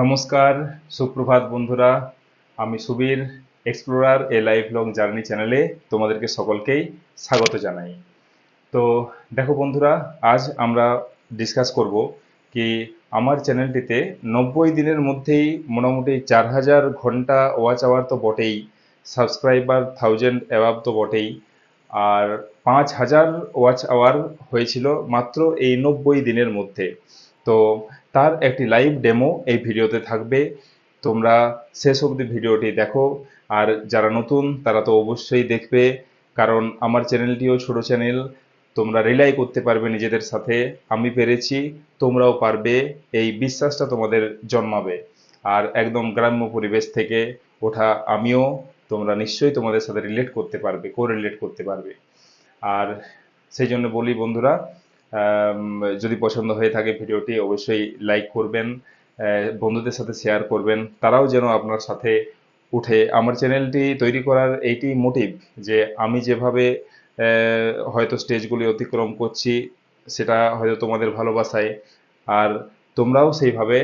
নমস্কার, সুপ্রভাত বন্ধুরা। আমি Subir explorer a life long journey চ্যানেলে তোমাদেরকে সকলকেই স্বাগত জানাই। তো দেখো বন্ধুরা, আজ আমরা ডিসকাস করব কি আমার চ্যানেলটিতে নব্বই দিনের মধ্যেই মোটামুটি চার হাজার ঘণ্টা ওয়াচ আওয়ার তো বটেই সাবস্ক্রাইবার থাউজেন্ড অ্যাভাব তো বটেই, আর পাঁচ হাজার ওয়াচ আওয়ার হয়েছিল মাত্র এই নব্বই দিনের মধ্যে। তো তার একটি লাইভ ডেমো এই ভিডিওতে থাকবে। তোমরা শেষ অবধি ভিডিওটি দেখো। আর যারা নতুন, তারা তো অবশ্যই দেখবে। কারণ আমার চ্যানেলটিও ছোট চ্যানেল। তোমরা রিলাই করতে পারবে নিজেদের সাথে। আমি পেরেছি, তোমরাও পারবে। এই বিশ্বাসটা তোমাদের জন্মাবে। আর একদম গ্রাম্য পরিবেশ থেকে ওঠা আমিও তোমরা নিশ্চয়ই তোমাদের সাথে রিলেট করতে পারবে কো রিলেট করতে পারবে। আর সেই জন্য বলি বন্ধুরা যদি পছন্দ হয়ে থাকে ভিডিওটি, অবশ্যই লাইক করবেন বন্ধুদের সাথে শেয়ার করবেন। তারাও যেন আপনার সাথে উঠে। আমার চ্যানেলটি তৈরি করার এইটি মোটিভ যে আমি যেভাবে হয়তো স্টেজগুলি অতিক্রম করছি, সেটা হয়তো তোমাদের ভালোবাসায়। আর তোমরাও সেইভাবে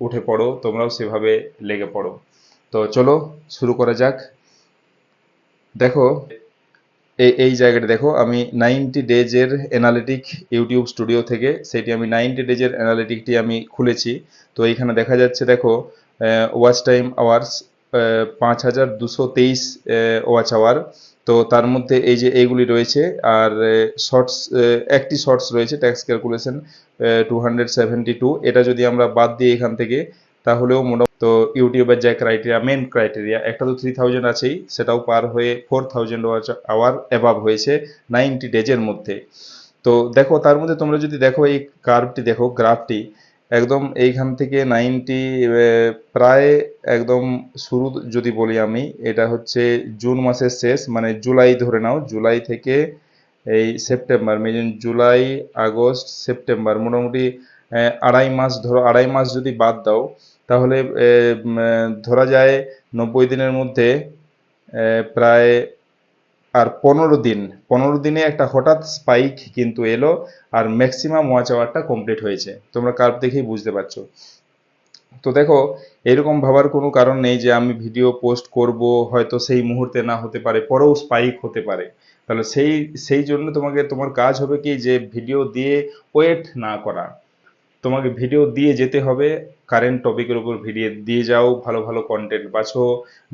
উঠে পড়ো, তোমরাও সেভাবে লেগে পড়ো। তো চলো, শুরু করা যাক। দেখো এই জায়গাটা দেখো, আমি নাইনটি ডেজের অ্যানালিটিক ইউটিউব স্টুডিও থেকে সেটি আমি নাইনটি ডেজের অ্যানালিটিকটি আমি খুলেছি। তো এইখানে দেখা যাচ্ছে দেখো ওয়াচ টাইম আওয়ার্স পাঁচ হাজার দুশো তেইশ ওয়াচ আওয়ার তো তার মধ্যে এই যে এইগুলি রয়েছে, আর শর্টস একটি শর্টস রয়েছে tax calculation two hundred seventy two এটা যদি আমরা বাদ দিই এখান থেকে তাহলেও মোটামুটি তো ইউটিউবের যে ক্রাইটেরিয়া মেন ক্রাইটেরিয়া একটা তো থ্রি থাউজেন্ড আছেই, সেটাও পার হয়ে ফোর থাউজেন্ড আওয়ার অ্যাবাভ হয়েছে নাইনটি ডেজের মধ্যে। তো দেখো, তার মধ্যে তোমরা যদি দেখো এই কার্ভটি দেখো গ্রাফটি একদম এইখান থেকে নাইনটি প্রায় একদম শুরু যদি বলি আমি, এটা হচ্ছে জুন মাসের শেষ মানে জুলাই ধরে নাও, জুলাই থেকে এই September May June July, August, September, মোটামুটি আড়াই মাস ধরো, আড়াই মাস যদি বাদ দাও তাহলে ধরা যায় নব্বই দিনের মধ্যে প্রায় আর পনেরো দিন, পনেরো দিনে একটা হঠাৎ স্পাইক কিন্তু এলো আর ম্যাক্সিমাম ওয়াচ আওয়ারটা কমপ্লিট হয়েছে। তোমরা কার্ভ দেখেই বুঝতে পারছ। তো দেখো, এরকম ভাবার কোনো কারণ নেই যে আমি ভিডিও পোস্ট করব, হয়তো সেই মুহূর্তে না হতে পারে, পরেও স্পাইক হতে পারে। তাহলে সেই সেই জন্য তোমাকে, তোমার কাজ হবে কি যে ভিডিও দিয়ে ওয়েট না করা। তোমাকে ভিডিও দিয়ে যেতে হবে। কারেন্ট টপিকের উপর ভিডিও দিয়ে যাও, ভালো ভালো কন্টেন্ট বাছো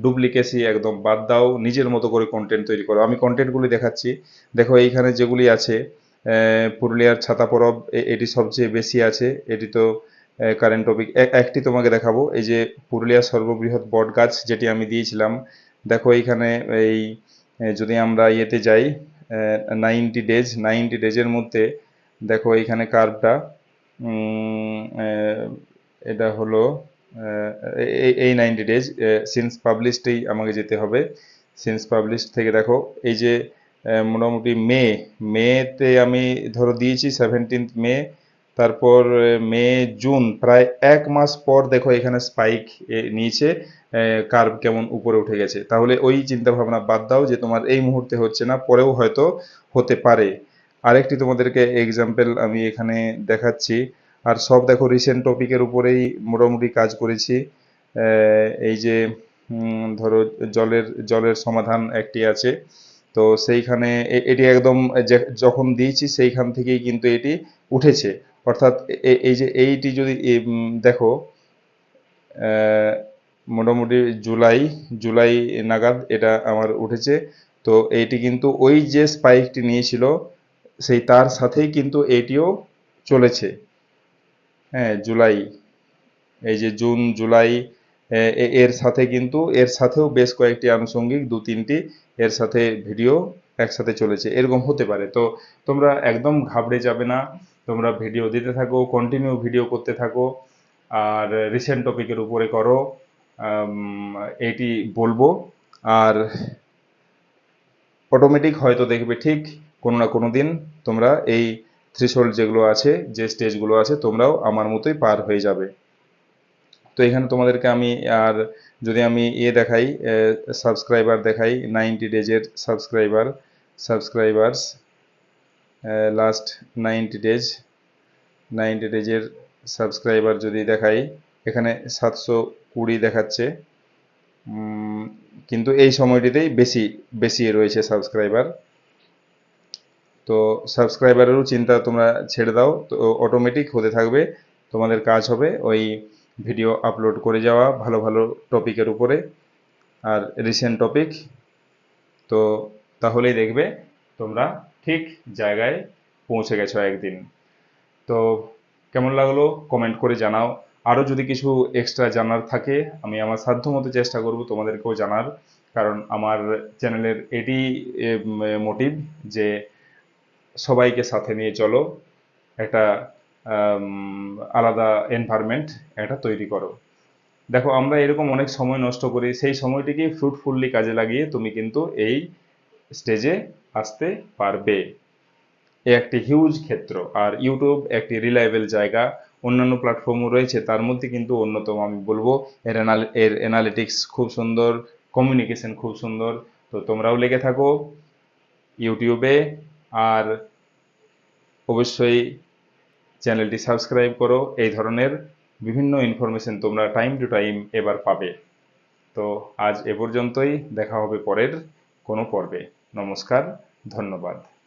ডুপ্লিকেসি একদম বাদ দাও, নিজের মতো করে কন্টেন্ট তৈরি করো। আমি কন্টেন্টগুলি দেখাচ্ছি। দেখো, এইখানে যেগুলি আছে পুরুলিয়ার ছাতা পরব এটি সবচেয়ে বেশি আছে। এটি তো কারেন্ট টপিক একটি তোমাকে দেখাবো। এই যে পুরুলিয়ার সর্ববৃহৎ বট গাছ যেটি আমি দিয়েছিলাম, দেখো এইখানে এই যদি আমরা ইয়েতে যাই নাইনটি ডেজ নাইনটি ডেজের মধ্যে, দেখো এইখানে কার্ভটা এটা হলো এই নাইনটি ডেজ সিন্স পাবলিশডেই আমাকে যেতে হবে। সিন্স পাবলিশ থেকে দেখো, এই যে মোটামুটি মে, মেতে আমি ধরো দিয়েছি সেভেন্টিন্থ মে, তারপর মে, জুন, প্রায় এক মাস পর দেখো এখানে স্পাইক নিয়েছে কার্ভ কেমন উপরে উঠে গেছে। তাহলে ওই চিন্তা ভাবনা বাদ দাও যে তোমার এই মুহূর্তে হচ্ছে না, পরেও হয়তো হতে পারে। আরেকটি তোমাদেরকে এক্সাম্পল আমি এখানে দেখাচ্ছি। আর সব দেখো রিসেন্ট টপিকের উপরেই মোটামুটি কাজ করেছি। এই যে ধরো জলের জলের সমাধান একটি আছে। তো সেইখানে এটি একদম যখন দিয়েছি সেইখান থেকেই কিন্তু এটি উঠেছে। অর্থাৎ এই যে, এইটি যদি দেখো মোটামুটি জুলাই জুলাই নাগাদ এটা আমার উঠেছে। তো এইটি কিন্তু ওই যে স্পাইকটি নিয়েছিল সেই তার সাথেই কিন্তু এটিও চলেছে। হ্যাঁ জুলাই, এই যে জুন, জুলাই এর সাথে কিন্তু, এর সাথেও বেশ কয়েকটি আনুষঙ্গিক দু, তিনটি এর সাথে ভিডিও একসাথে চলেছে। এরকম হতে পারে। তো তোমরা একদম ঘাবড়ে যাবে না। তোমরা ভিডিও দিতে থাকো কন্টিনিউ ভিডিও করতে থাকো, আর রিসেন্ট টপিকের উপরে করো। এটি বলব। আর অটোমেটিক হয়তো দেখবে ঠিক কোনো না কোনো দিন তোমরা এই থ্রিশোল্ড যেগুলো আছে, যে স্টেজগুলো আছে, তোমরাও আমার মতোই পার হয়ে যাবে। তো এখানে তোমাদেরকে আমি আর যদি আমি ইয়ে দেখাই সাবস্ক্রাইবার দেখাই ninety ডেজের subscriber subscribers last ninety days ninety ডেজের subscriber যদি দেখাই, এখানে সাতশো কুড়ি দেখাচ্ছে। কিন্তু এই সময়টিতেই বেশি বেশি রয়েছে সাবস্ক্রাইবার তো সাবস্ক্রাইবারেরও চিন্তা তোমরা ছেড়ে দাও, তো অটোমেটিক হতে থাকবে, তোমাদের কাজ হবে ওই ভিডিও আপলোড করে যাওয়া ভালো ভালো টপিকের উপরে, আর রিসেন্ট টপিক তো তাহলেই দেখবে তোমরা ঠিক জায়গায় পৌঁছে গেছো একদিন। তো কেমন লাগল কমেন্ট করে জানাও। আরও যদি কিছু এক্সট্রা জানার থাকে, আমি আমার সাধ্যমতো চেষ্টা করব তোমাদেরকেও জানার, কারণ আমার চ্যানেলের এটি মোটিভ যে সবাইকে সাথে নিয়ে চলো। একটা আলাদা এনভায়রনমেন্ট একটা তৈরি করো। দেখো, আমরা এরকম অনেক সময় নষ্ট করি, সেই সময়টিকে ফ্রুটফুলি কাজে লাগিয়ে তুমি কিন্তু এই স্টেজে আসতে পারবে। এ একটি হিউজ ক্ষেত্র। আর ইউটিউব একটি রিলায়েবল জায়গা। অন্যান্য প্ল্যাটফর্মও রয়েছে, তার মধ্যে কিন্তু অন্যতম আমি বলব। এর এর অ্যানালিটিক্স খুব সুন্দর কমিউনিকেশন খুব সুন্দর। তো তোমরাও লেগে থাকো ইউটিউবে আর অবশ্যই চ্যানেলটি সাবস্ক্রাইব করো। এই ধরনের বিভিন্ন ইনফরমেশন তোমরা টাইম টু টাইম এবার পাবে। তো আজ এ পর্যন্তই। দেখা হবে পরের কোনো পর্বে। নমস্কার, ধন্যবাদ।